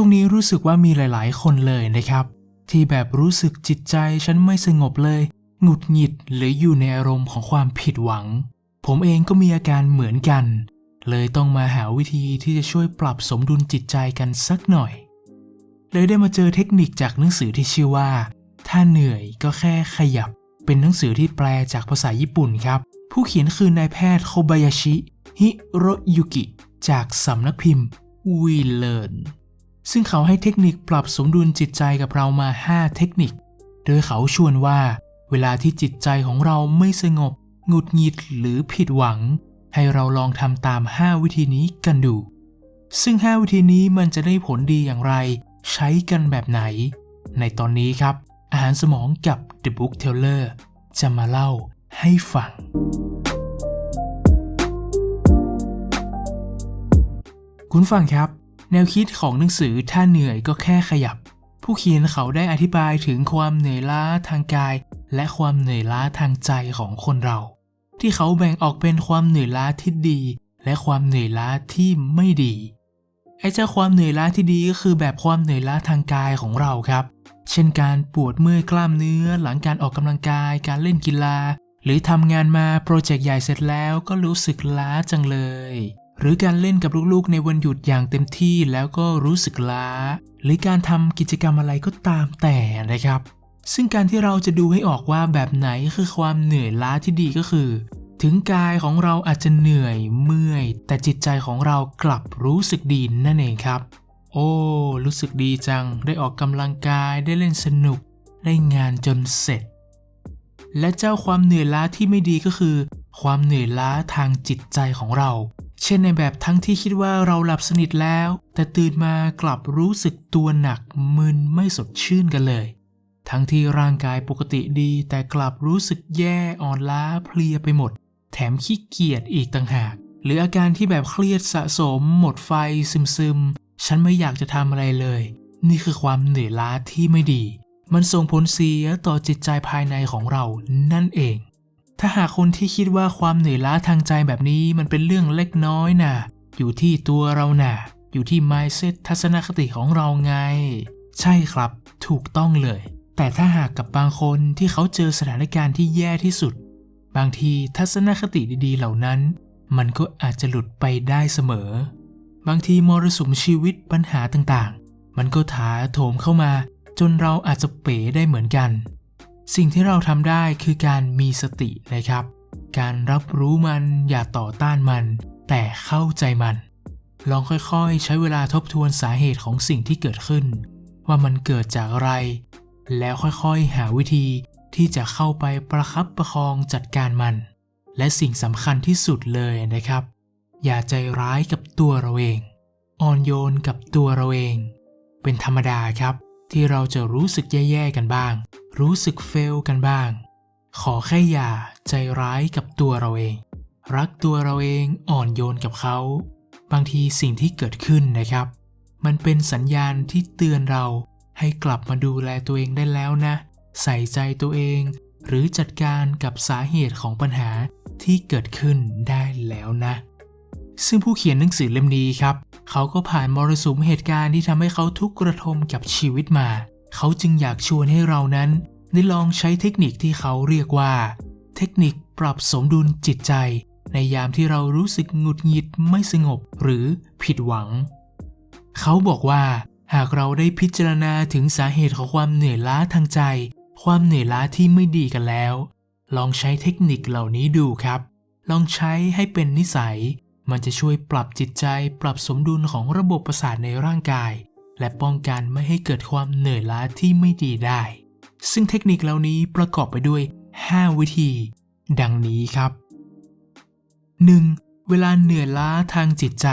ช่วงนี้รู้สึกว่ามีหลายๆ คนเลยนะครับ ที่แบบรู้สึกจิตใจฉันไม่สงบเลย หงุดหงิดหรืออยู่ในอารมณ์ของความผิดหวัง ผมเองก็มีอาการเหมือนกัน เลยต้องมาหาวิธีที่จะช่วยปรับสมดุลจิตใจกันสักหน่อย เลยได้มาเจอเทคนิคจากหนังสือที่ชื่อว่า ถ้าเหนื่อยก็แค่ขยับ เป็นหนังสือที่แปลจากภาษาญี่ปุ่นครับ ผู้เขียนคือนายแพทย์โคบายาชิ ฮิโรยุกิ จากสำนักพิมพ์วีเลน ซึ่งเขาให้เทคนิคปรับสมดุลจิตใจกับเรามา 5 เทคนิค โดยเขาชวนว่า เวลาที่จิตใจของเราไม่สงบ หงุดหงิดหรือผิดหวัง ให้เราลองทำตาม 5 วิธีนี้กันดู ซึ่ง 5 วิธีนี้มันจะได้ผลดีอย่างไร ใช้กันแบบไหน ในตอนนี้ครับ อาหารสมองกับ The Book Teller จะมาเล่าให้ฟังคุณฟังครับ แนวคิดของหนังสือถ้าเหนื่อยก็แค่ขยับ ผู้เขียนเขาได้อธิบายถึงความเหนื่อยล้าทางกาย และความเหนื่อยล้าทางใจของคนเรา ที่เขาแบ่งออกเป็นความเหนื่อยล้าที่ดี และความเหนื่อยล้าที่ไม่ดีไอ้เจ้าความเหนื่อยล้าที่ดีก็คือแบบความเหนื่อยล้าทางกายของเราครับ เช่นการปวดเมื่อยกล้ามเนื้อหลังการออกกำลังกาย การเล่นกีฬา หรือทำงานมาโปรเจกต์ใหญ่เสร็จแล้วก็รู้สึกล้าจังเลย หรือการเล่นกับลูกๆในวันหยุดอย่างเต็มที่แล้วก็รู้สึกล้า หรือการทำกิจกรรมอะไรก็ตามแต่นะครับ ซึ่งการที่เราจะดูให้ออกว่าแบบไหนคือความเหนื่อยล้าที่ดีก็คือ ถึงกายของเราอาจจะเหนื่อยเมื่อย แต่จิตใจของเรากลับรู้สึกดีนั่นเองครับ โอ้ รู้สึกดีจัง ได้ออกกำลังกายได้เล่นสนุก ได้งานจนเสร็จ และเจ้าความเหนื่อยล้าที่ไม่ดีก็คือ ความเหนื่อยล้าทางจิตใจของเรา เช่นในแบบทั้งที่คิดว่าเราหลับสนิทแล้ว แต่ตื่นมากลับรู้สึกตัวหนักมึนไม่สดชื่นกันเลย ทั้งที่ร่างกายปกติดีแต่กลับรู้สึกแย่อ่อนล้าเพลียไปหมด แถมขี้เกียจอีกต่างหาก หรืออาการที่แบบเครียดสะสม หมดไฟซึมซึมๆฉันไม่อยากจะทำอะไรเลย นี่คือความเหนื่อยล้าที่ไม่ดี มันส่งผลเสียต่อจิตใจภายในของเรานั่นเอง ถ้าหากคนที่คิดว่าความเหนื่อยล้าทางใจแบบนี้มันเป็นเรื่องเล็กน้อยน่ะ อยู่ที่ตัวเราน่ะ อยู่ที่ mindset ทัศนคติของเราไง ใช่ครับ ถูกต้องเลย แต่ถ้าหากกับบางคนที่เขาเจอสถานการณ์ที่แย่ที่สุด บางทีทัศนคติดีๆ เหล่านั้น มันก็อาจจะหลุดไปได้เสมอ บางทีมรสุมชีวิตปัญหาต่างๆ มันก็ถาโถมเข้ามา จนเราอาจจะเป๋ได้เหมือนกัน สิ่งที่เราทำได้คือการมีสตินะครับ การรับรู้มันอย่าต่อต้านมัน แต่เข้าใจมัน ลองค่อยๆ ใช้เวลาทบทวนสาเหตุของสิ่งที่เกิดขึ้น ว่ามันเกิดจากอะไร แล้วค่อยๆ หาวิธีที่จะเข้าไปประคับประคองจัดการมัน และสิ่งสำคัญที่สุดเลยนะครับ อย่าใจร้ายกับตัวเราเอง อ่อนโยนกับตัวเราเอง เป็นธรรมดาครับ ที่เราจะรู้สึกแย่ๆกันบ้าง รู้สึกเฟลกันบ้าง ขอแค่อย่าใจร้ายกับตัวเราเอง รักตัวเราเองอ่อนโยนกับเขา บางทีสิ่งที่เกิดขึ้นนะครับ มันเป็นสัญญาณที่เตือนเราให้กลับมาดูแลตัวเองได้แล้วนะ ใส่ใจตัวเอง หรือจัดการกับสาเหตุของปัญหาที่เกิดขึ้นได้แล้วนะ ซึ่งผู้เขียนหนังสือเล่มนี้ครับ เขาก็ผ่านมรสุมเหตุการณ์ที่ทำให้เขาทุกข์ระทมกับชีวิตมา เขาจึงอยากชวนให้เรานั้น ได้ลองใช้เทคนิคที่เขาเรียกว่า เทคนิคปรับสมดุลจิตใจ ในยามที่เรารู้สึกหงุดหงิดไม่สงบหรือผิดหวัง เขาบอกว่า หากเราได้พิจารณาถึงสาเหตุของความเหนื่อยล้าทางใจ ความเหนื่อยล้าที่ไม่ดีกันแล้ว ลองใช้เทคนิคเหล่านี้ดูครับ ลองใช้ให้เป็นนิสัย มันจะช่วยปรับจิตใจปรับสมดุลของระบบประสาทในร่างกาย และป้องกันไม่ให้เกิดความเหนื่อยล้าที่ไม่ดีได้ ซึ่งเทคนิคเหล่านี้ประกอบไปด้วย 5 วิธี ดังนี้ครับ 1. เวลาเหนื่อยล้าทางจิตใจ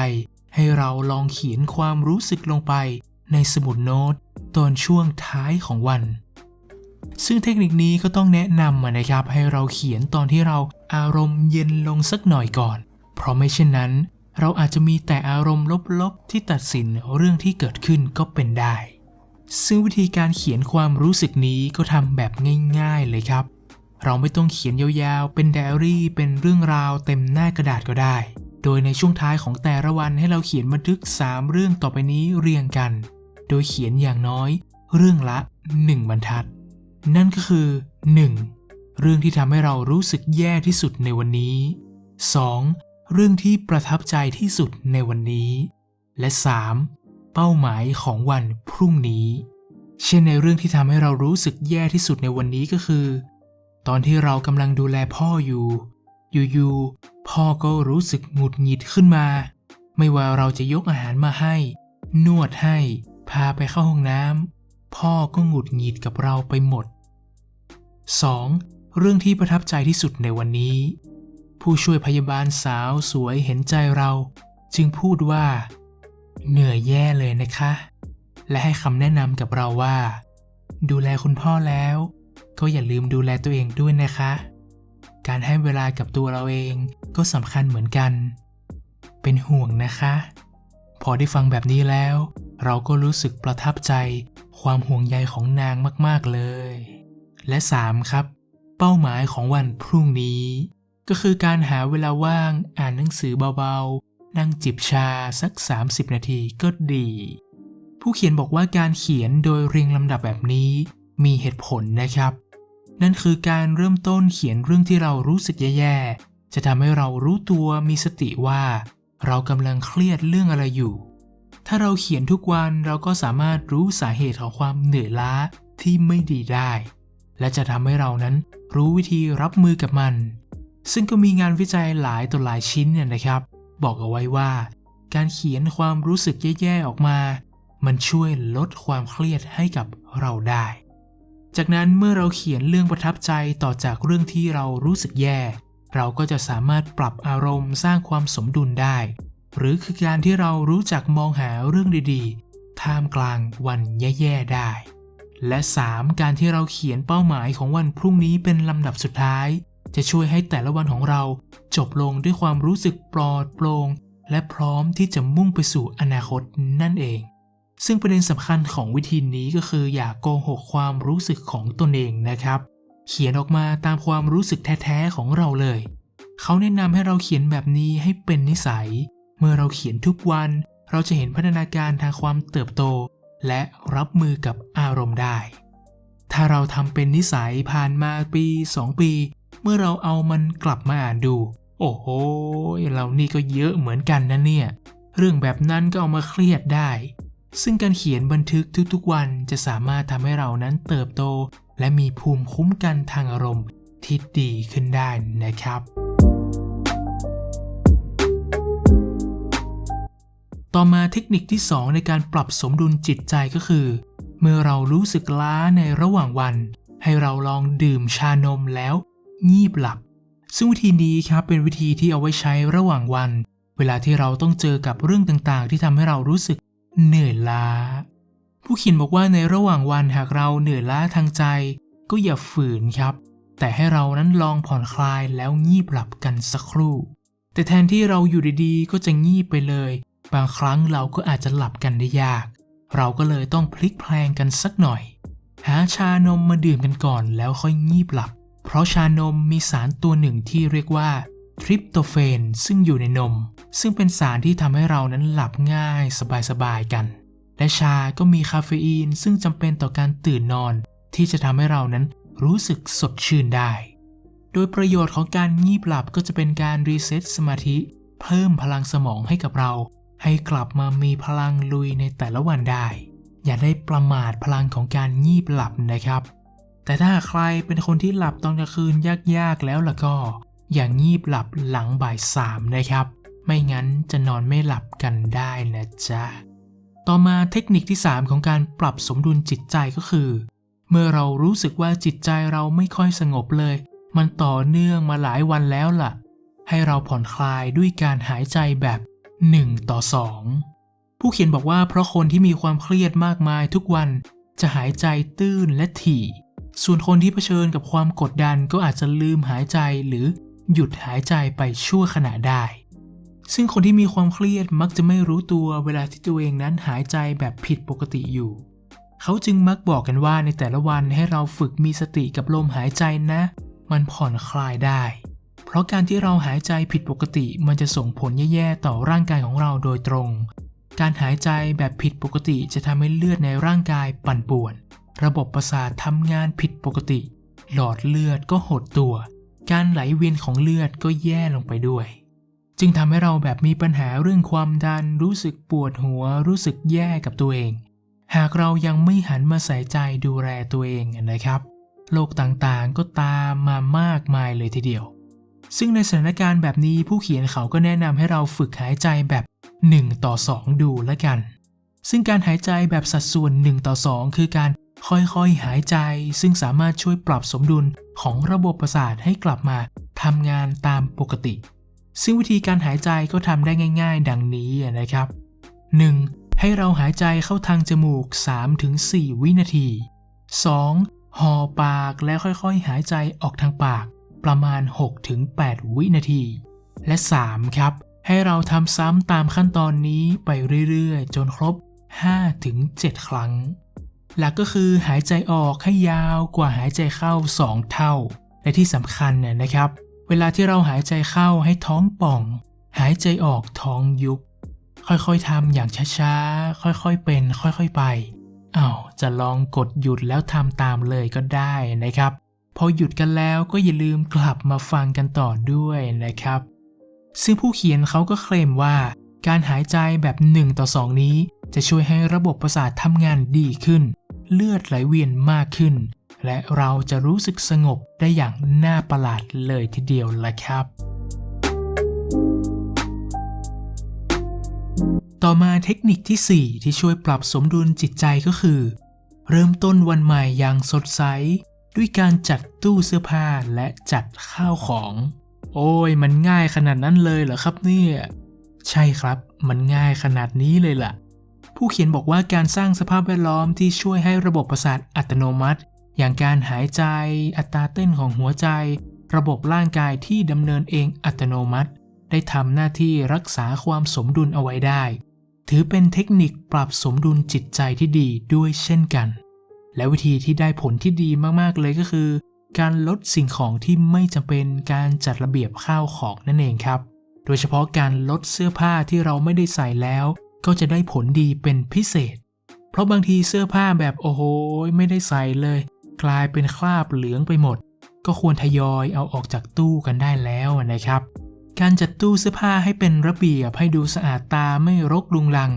ให้เราลองเขียนความรู้สึกลงไปในสมุดโน้ตตอนช่วงท้ายของวัน ซึ่งเทคนิคนี้ก็ต้องแนะนำนะครับให้เราเขียนตอนที่เราอารมณ์เย็นลงสักหน่อยก่อน เพราะไม่เช่นนั้น เราอาจจะมีแต่อารมณ์ลบๆ ที่ตัดสินเรื่องที่เกิดขึ้นก็เป็นได้ ซึ่งวิธีการเขียนความรู้สึกนี้ก็ทำแบบง่าย ๆเลยครับ เราไม่ต้องเขียนยาวๆ เป็นไดอารี่ เป็นเรื่องราวเต็มหน้ากระดาษก็ได้ โดยในช่วงท้ายของแต่ละวันให้เราเขียนบันทึก 3 เรื่องต่อไปนี้เรียงกัน โดยเขียนอย่างน้อย เรื่องละ 1 บรรทัด นั่นก็คือ 1. เรื่องที่ทำให้เรารู้สึกแย่ที่สุดในวันนี้ 2. เรื่องที่ประทับใจที่สุดในวันนี้ และ 3. เป้าหมายของวันพรุ่งนี้ เช่นในเรื่องที่ทำให้เรารู้สึกแย่ที่สุดในวันนี้ก็คือ ตอนที่เรากำลังดูแลพ่ออยู่ อยู่ๆพ่อก็รู้สึกหงุดหงิดขึ้นมา ไม่ว่าเราจะยกอาหารมาให้ นวดให้ พาไปเข้าห้องน้ำพ่อก็หงุดหงิดกับเราไปหมด 2. เรื่องที่ประทับใจที่สุดในวันนี้ ผู้ช่วยพยาบาลสาวสวยเห็นใจเรา จึงพูดว่า เหนื่อยแย่เลยนะคะ และให้คำแนะนำกับเราว่า ดูแลคุณพ่อแล้ว ก็อย่าลืมดูแลตัวเองด้วยนะคะ การให้เวลากับตัวเราเองก็สำคัญเหมือนกัน เป็นห่วงนะคะ พอได้ฟังแบบนี้แล้ว เราก็รู้สึกประทับใจความห่วงใยของนางมาก ๆ เลย และ 3. ครับ เป้าหมายของวันพรุ่งนี้ ก็คือการหาเวลาว่างอ่านหนังสือเบาๆ นั่งจิบชาสัก 30 นาทีก็ดี ผู้เขียนบอกว่าการเขียนโดยเรียงลำดับแบบนี้มีเหตุผลนะครับ นั่นคือการเริ่มต้นเขียนเรื่องที่เรารู้สึกแย่ๆ จะทำให้เรารู้ตัวมีสติว่า เรากำลังเครียดเรื่องอะไรอยู่ ถ้าเราเขียนทุกวันเราก็สามารถรู้สาเหตุของความเหนื่อยล้าที่ไม่ดีได้ และจะทำให้เรานั้นรู้วิธีรับมือกับมัน ซึ่งก็มีงานวิจัยหลายต่อหลายชิ้นเนี่ยนะครับ บอกเอาไว้ว่า การเขียนความรู้สึกแย่ๆออกมา มันช่วยลดความเครียดให้กับเราได้ จากนั้นเมื่อเราเขียนเรื่องประทับใจต่อจากเรื่องที่เรารู้สึกแย่ เราก็จะสามารถปรับอารมณ์สร้างความสมดุลได้ หรือคือการที่เรารู้จักมองหาเรื่องดีๆ ท่ามกลางวันแย่ๆได้ และ 3. การที่เราเขียนเป้าหมายของวันพรุ่งนี้เป็นลำดับสุดท้าย จะช่วยให้แต่ละวันของเราจบลงด้วยความรู้สึกปลอดโปร่งและพร้อมที่จะมุ่งไปสู่อนาคตนั่นเอง ซึ่งประเด็นสำคัญของวิธีนี้ก็คืออย่าโกหกความรู้สึกของตนเองนะครับ เขียนออกมาตามความรู้สึกแท้ๆของเราเลย เขาแนะนำให้เราเขียนแบบนี้ให้เป็นนิสัย เมื่อเราเขียนทุกวัน เราจะเห็นพัฒนาการทางความเติบโต และรับมือกับอารมณ์ได้ ถ้าเราทำเป็นนิสัยผ่านมาปี 2 ปี เมื่อเราเอามันกลับมาอ่านดู โอ้โห เรานี่ก็เยอะเหมือนกันนะเนี่ย เรื่องแบบนั้นก็เอามาเครียดได้ ซึ่งการเขียนบันทึกทุกๆวันจะสามารถทำให้เรานั้นเติบโต และมีภูมิคุ้มกันทางอารมณ์ที่ดีขึ้นได้นะครับ ต่อมาเทคนิคที่ 2 ในการปรับสมดุลจิตใจก็คือ เมื่อเรารู้สึกล้าในระหว่างวัน ให้เราลองดื่มชานมแล้ว งีบหลับ ซึ่งวิธีนี้ครับเป็นวิธีที่เอาไว้ใช้ระหว่างวัน เวลาที่เราต้องเจอกับเรื่องต่างๆ ที่ทำให้เรารู้สึกเหนื่อยล้า ผู้เขียนบอกว่าในระหว่างวันหากเราเหนื่อยล้าทางใจ ก็อย่าฝืนครับ แต่ให้เรานั้นลองผ่อนคลายแล้วงีบหลับกันสักครู่ แต่แทนที่เราอยู่ดีๆ ก็จะงีบไปเลย บางครั้งเราก็อาจจะหลับกันได้ยาก เราก็เลยต้องพลิกแพลงกันสักหน่อย หาชานมมาดื่มกันก่อนแล้วค่อยงีบหลับ เพราะชานมมีสารตัวหนึ่งที่เรียกว่าทริปโตเฟนซึ่งอยู่ในนม ซึ่งเป็นสารที่ทำให้เรานั้นหลับง่ายสบายๆกัน และชาก็มีคาเฟอีนซึ่งจำเป็นต่อการตื่นนอน ที่จะทำให้เรานั้นรู้สึกสดชื่นได้ โดยประโยชน์ของการงีบหลับก็จะเป็นการรีเซ็ตสมาธิ เพิ่มพลังสมองให้กับเรา ให้กลับมามีพลังลุยในแต่ละวันได้ อย่าได้ประมาทพลังของการงีบหลับนะครับ แต่ถ้าใครเป็นคนที่หลับตอนกลางคืนยากๆแล้วล่ะก็ อย่างงีบหลับหลังบ่ายสามนะครับ ไม่งั้นจะนอนไม่หลับกันได้นะจ๊ะ ต่อมาเทคนิคที่ 3 ของการปรับสมดุลจิตใจก็คือ เมื่อเรารู้สึกว่าจิตใจเราไม่ค่อยสงบเลย มันต่อเนื่องมาหลายวันแล้วล่ะ ให้เราผ่อนคลายด้วยการหายใจแบบ 1 ต่อ 2 ผู้เขียนบอกว่าเพราะคนที่มีความเครียดมากมายทุกวันจะหายใจตื้นและถี่ ส่วนคนที่เผชิญกับความกดดันก็อาจจะลืมหายใจหรือหยุดหายใจไปชั่วขณะได้ ซึ่งคนที่มีความเครียดมักจะไม่รู้ตัวเวลาที่ตัวเองนั้นหายใจแบบผิดปกติอยู่ เขาจึงมักบอกกันว่าในแต่ละวันให้เราฝึกมีสติกับลมหายใจนะ มันผ่อนคลายได้ เพราะการที่เราหายใจผิดปกติมันจะส่งผลแย่ๆต่อร่างกายของเราโดยตรง การหายใจแบบผิดปกติจะทำให้เลือดในร่างกายปั่นป่วน ระบบประสาททำงานผิดปกติ หลอดเลือดก็หดตัว การไหลเวียนของเลือดก็แย่ลงไปด้วย จึงทำให้เราแบบมีปัญหาเรื่องความดันรู้สึกปวดหัวรู้สึกแย่กับตัวเอง หากเรายังไม่หันมาใส่ใจดูแลตัวเองนะครับโรคต่างๆก็ตามมามากมายเลยทีเดียว ซึ่งในสถานการณ์แบบนี้ผู้เขียนเขาก็แนะนำให้เราฝึกหายใจแบบ 1 ต่อ 2 ดูละกัน ซึ่งการหายใจแบบสัดส่วน 1 ต่อ 2 คือการ ค่อยๆหายใจซึ่งสามารถช่วยปรับสมดุลของระบบประสาทให้กลับมาทำงานตามปกติ ซึ่งวิธีการหายใจก็ทำได้ง่าย ๆ ดังนี้นะครับ 1. ให้เราหายใจเข้าทางจมูก 3-4 วินาที 2. ห่อปากแล้วค่อยๆ หายใจออกทางปากประมาณ 6-8 วินาที และ 3. ครับ ให้เราทำซ้ำตามขั้นตอนนี้ไปเรื่อยๆ จนครบ 5-7 ครั้ง หลักก็คือหายใจออกให้ยาวกว่าหายใจเข้า 2 เท่า และที่สำคัญเนี่ยนะครับ เวลาที่เราหายใจเข้าให้ท้องป่อง หายใจออกท้องยุบ ค่อยๆทำอย่างช้าๆ ค่อยๆเป็น ค่อยๆไปอ้าวจะลองกดหยุดแล้วทำตามเลยก็ได้นะครับ พอหยุดกันแล้วก็อย่าลืมกลับมาฟังกันต่อด้วยนะครับ ซึ่งผู้เขียนเขาก็เคลมว่าการหายใจแบบ 1 ต่อ 2 นี้จะช่วยให้ระบบประสาททำงานดีขึ้น เลือดไหลเวียนมากขึ้น และเราจะรู้สึกสงบได้อย่างน่าประหลาดเลยทีเดียวละครับ ต่อมาเทคนิคที่ 4 ที่ช่วยปรับสมดุลจิตใจก็คือ เริ่มต้นวันใหม่อย่างสดใส ด้วยการจัดตู้เสื้อผ้าและจัดข้าวของ โอ้ยมันง่ายขนาดนั้นเลยเหรอครับเนี่ย ใช่ครับมันง่ายขนาดนี้เลยล่ะ ผู้เขียนบอกว่าการสร้างสภาพแวดล้อมที่ช่วยให้ระบบประสาทอัตโนมัติ อย่างการหายใจ อัตราเต้นของหัวใจ ระบบร่างกายที่ดำเนินเองอัตโนมัติ ได้ทำหน้าที่รักษาความสมดุลเอาไว้ได้ ถือเป็นเทคนิคปรับสมดุลจิตใจที่ดีด้วยเช่นกัน และวิธีที่ได้ผลที่ดีมากๆเลยก็คือ การลดสิ่งของที่ไม่จำเป็นการจัดระเบียบข้าวของนั่นเองครับ โดยเฉพาะการลดเสื้อผ้าที่เราไม่ได้ใส่แล้ว ก็จะได้ผลดีเป็นพิเศษ เพราะบางทีเสื้อผ้าแบบโอ้โหไม่ได้ใส่เลย กลายเป็นคราบเหลืองไปหมด ก็ควรทยอยเอาออกจากตู้กันได้แล้วนะครับ การจัดตู้เสื้อผ้าให้เป็นระเบียบให้ดูสะอาดตาไม่รกลุงลัง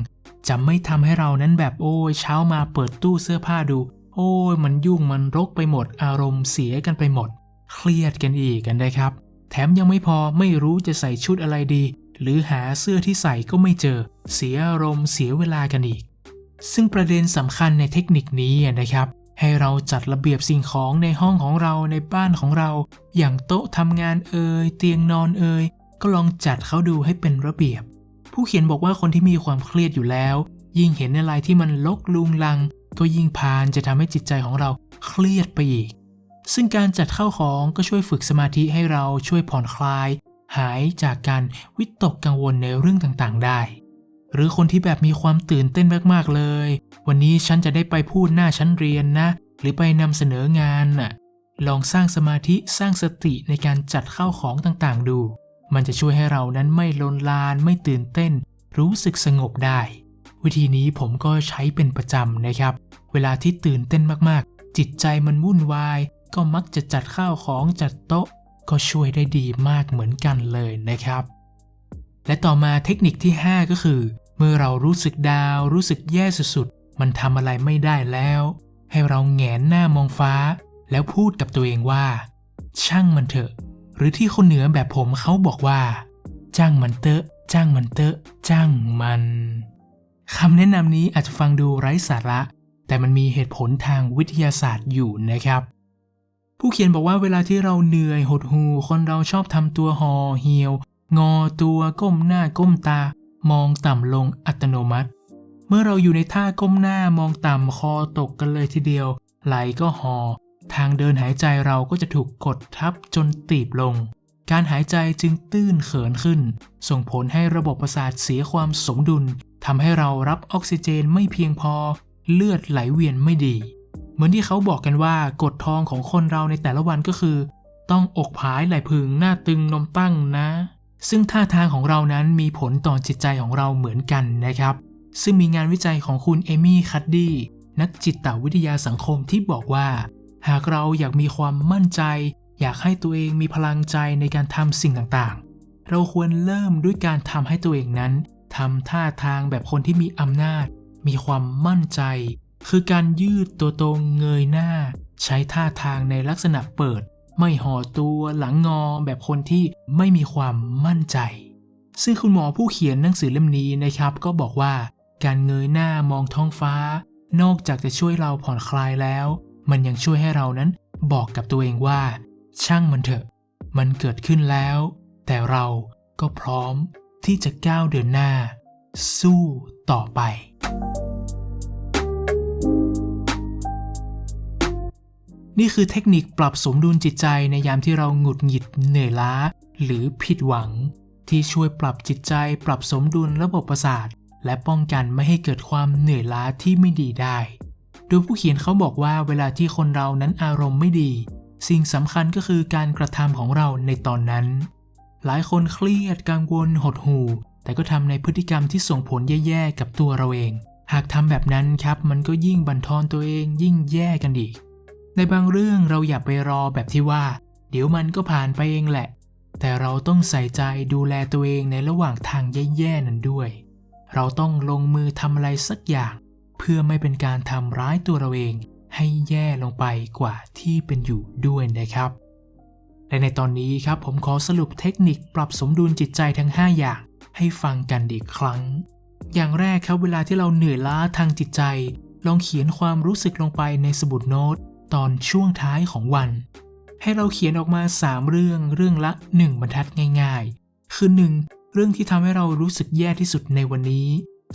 จะไม่ทำให้เรานั้นแบบโอ้ยเช้ามาเปิดตู้เสื้อผ้าดู โอ้ยมันยุ่งมันรกไปหมด อารมณ์เสียกันไปหมด เครียดกันอีกกันได้ครับ แถมยังไม่พอไม่รู้จะใส่ชุดอะไรดี หรือหาเสื้อที่ใส่ก็ไม่เจอ เสียอารมณ์เสียเวลากันอีก ซึ่งประเด็นสำคัญในเทคนิคนี้นะครับ ให้เราจัดระเบียบสิ่งของในห้องของเราในบ้านของเรา อย่างโต๊ะทำงานเอ่ยเตียงนอนเอ่ยก็ลองจัดเขาดูให้เป็นระเบียบ ผู้เขียนบอกว่าคนที่มีความเครียดอยู่แล้ว ยิ่งเห็นอะไรที่มันลกลุงลัง ก็ยิ่งพานจะทำให้จิตใจของเราเครียดไปอีกซึ่งการจัดเข้าของก็ช่วยฝึกสมาธิให้เราช่วยผ่อนคลาย หายจากการวิตกกังวลในเรื่องต่างๆ ได้ หรือคนที่แบบมีความตื่นเต้นมากๆเลย วันนี้ฉันจะได้ไปพูดหน้าชั้นเรียนนะ หรือไปนำเสนองานน่ะลองสร้างสมาธิสร้างสติในการจัดเข้าของต่างๆ ดู มันจะช่วยให้เรานั้นไม่ลนลานไม่ตื่นเต้น รู้สึกสงบได้ วิธีนี้ผมก็ใช้เป็นประจำนะครับ เวลาที่ตื่นเต้นมากๆ จิตใจมันวุ่นวาย ก็มักจะจัดข้าวของจัดโต๊ะ ก็ช่วยได้ดีมากเหมือนกันเลยนะครับ และต่อมาเทคนิคที่ 5 ก็คือ เมื่อเรารู้สึกดาวรู้สึกแย่สุดๆมันทำอะไรไม่ได้แล้ว ให้เราแหงนหน้ามองฟ้า แล้วพูดกับตัวเองว่า ช่างมันเถอะ หรือที่คนเหนือแบบผมเขาบอกว่า จ้างมันเตอะ จ้างมันเตอะ จ้างมันคำแนะนำนี้อาจจะฟังดูไร้สาระ แต่มันมีเหตุผลทางวิทยาศาสตร์อยู่นะครับ ผู้เขียนบอกว่าเวลาที่เราเหนื่อยหดหูคนเราชอบทำตัวห่อเหี่ยว งอตัวก้มหน้าก้มตา มองต่ำลงอัตโนมัติ เมื่อเราอยู่ในท่าก้มหน้ามองต่ำคอตกกันเลยทีเดียว ไหลก็หอ่อทางเดินหายใจเราก็จะถูกกดทับจนตีบลง การหายใจจึงตื้นเขินขึ้น ส่งผลให้ระบบประสาทเสียความสมดุลทำให้เรารับออกซิเจนไม่เพียงพอ เลือดไหลเวียนไม่ดี เหมือนที่เขาบอกกันว่ากฎทองของคนเราในแต่ละวันก็คือ ต้องอกผายไหล่พึงหน้าตึงนมตั้งนะ ซึ่งท่าทางของเรานั้นมีผลต่อจิตใจของเราเหมือนกันนะครับ ซึ่งมีงานวิจัยของคุณเอมี่คัดดี้นักจิตวิทยาสังคมที่บอกว่า หากเราอยากมีความมั่นใจ อยากให้ตัวเองมีพลังใจในการทำสิ่งต่างๆ เราควรเริ่มด้วยการทำให้ตัวเองนั้นทำท่าทางแบบคนที่มีอำนาจ มีความมั่นใจ คือการยืดตัวตรงเงยหน้า ใช้ท่าทางในลักษณะเปิด ไม่ห่อตัวหลังงอแบบคนที่ไม่มีความมั่นใจ ซึ่งคุณหมอผู้เขียนหนังสือเล่มนี้นะครับ ก็บอกว่า การเงยหน้ามองท้องฟ้า นอกจากจะช่วยเราผ่อนคลายแล้ว มันยังช่วยให้เรานั้นบอกกับตัวเองว่า ช่างมันเถอะ มันเกิดขึ้นแล้ว แต่เราก็พร้อมที่จะก้าวเดินหน้า สู้ต่อไป นี่คือเทคนิคปรับสมดุลจิตใจในยามที่เราหงุดหงิดเหนื่อยล้า หรือผิดหวัง ที่ช่วยปรับจิตใจ ปรับสมดุลระบบประสาท และป้องกันไม่ให้เกิดความเหนื่อยล้าที่ไม่ดีได้ โดยผู้เขียนเขาบอกว่าเวลาที่คนเรานั้นอารมณ์ไม่ดี สิ่งสำคัญก็คือการกระทำของเราในตอนนั้น หลายคนเครียดกังวลหดหู่ แต่ก็ทำในพฤติกรรมที่ส่งผลแย่ๆกับตัวเราเอง หากทำแบบนั้นครับมันก็ยิ่งบั่นทอนตัวเองยิ่งแย่กันอีก ในบางเรื่องเราอย่าไปรอแบบที่ว่า เดี๋ยวมันก็ผ่านไปเองแหละ แต่เราต้องใส่ใจดูแลตัวเองในระหว่างทางแย่ๆนั้นด้วย เราต้องลงมือทำอะไรสักอย่าง เพื่อไม่เป็นการทำร้ายตัวเราเองให้แย่ลงไปกว่าที่เป็นอยู่ด้วยนะครับ และในตอนนี้ครับผมขอสรุปเทคนิคปรับสมดุลจิตใจทั้ง 5 อย่าง ให้ฟังกันอีกครั้ง อย่างแรกครับเวลาที่เราเหนื่อยล้าทางจิตใจ ลองเขียนความรู้สึกลงไปในสมุดโน้ต ตอนช่วงท้ายของวัน ให้เราเขียนออกมา 3 เรื่องเรื่องละ 1 บรรทัดง่ายๆ คือ 1. เรื่องที่ทำให้เรารู้สึกแย่ที่สุดในวันนี้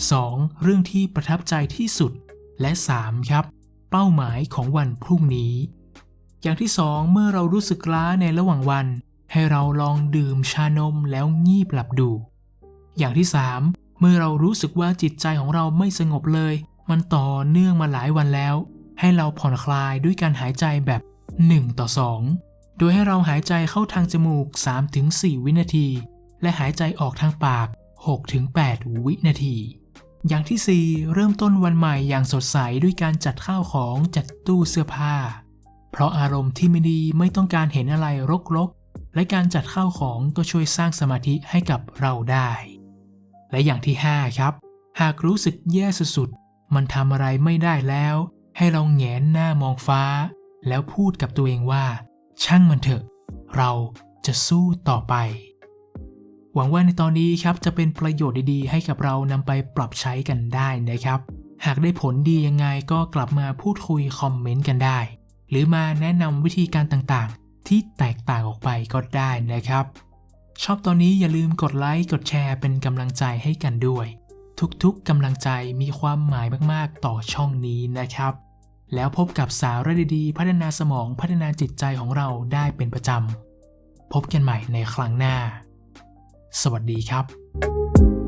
2. เรื่องที่ประทับใจที่สุด และ 3. ครับ เป้าหมายของวันพรุ่งนี้ อย่างที่ 2 เมื่อเรารู้สึกล้าในระหว่างวัน ให้เราลองดื่มชานมแล้วงีบหลับดู อย่างที่ 3 เมื่อเรารู้สึกว่าจิตใจของเราไม่สงบเลย มันต่อเนื่องมาหลายวันแล้ว ให้เราผ่อนคลายด้วยการหายใจแบบ 1 ต่อ 2 โดยให้เราหายใจเข้าทางจมูก 3-4 วินาที และหายใจออกทางปาก 6-8 วินาที อย่างที่ 4 เริ่มต้นวันใหม่อย่างสดใสด้วยการจัดข้าวของจัดตู้เสื้อผ้า เพราะอารมณ์ที่ไม่ดีไม่ต้องการเห็นอะไรรกๆ และการจัดข้าวของก็ช่วยสร้างสมาธิให้กับเราได้ และอย่างที่ 5 ครับ หากรู้สึกแย่สุดๆมันทำอะไรไม่ได้แล้ว ให้เราแงนหน้ามองฟ้า แล้วพูดกับตัวเองว่า ช่างมันเถอะ เราจะสู้ต่อไป หวังว่าในตอนนี้ครับจะเป็นประโยชน์ดีๆ ให้กับเรานำไปปรับใช้กันได้นะครับ หากได้ผลดียังไงก็กลับมาพูดคุยคอมเมนต์กันได้ หรือมาแนะนำวิธีการต่างๆ ที่แตกต่างออกไปก็ได้นะครับ ชอบตอนนี้อย่าลืมกดไลค์กดแชร์เป็นกำลังใจให้กันด้วย ทุกๆกำลังใจมีความหมายมากๆต่อช่องนี้นะครับ แล้วพบกับสาระดีๆ พัฒนาสมองพัฒนาจิตใจของเราได้เป็นประจำ พบกันใหม่ในครั้งหน้า สวัสดีครับ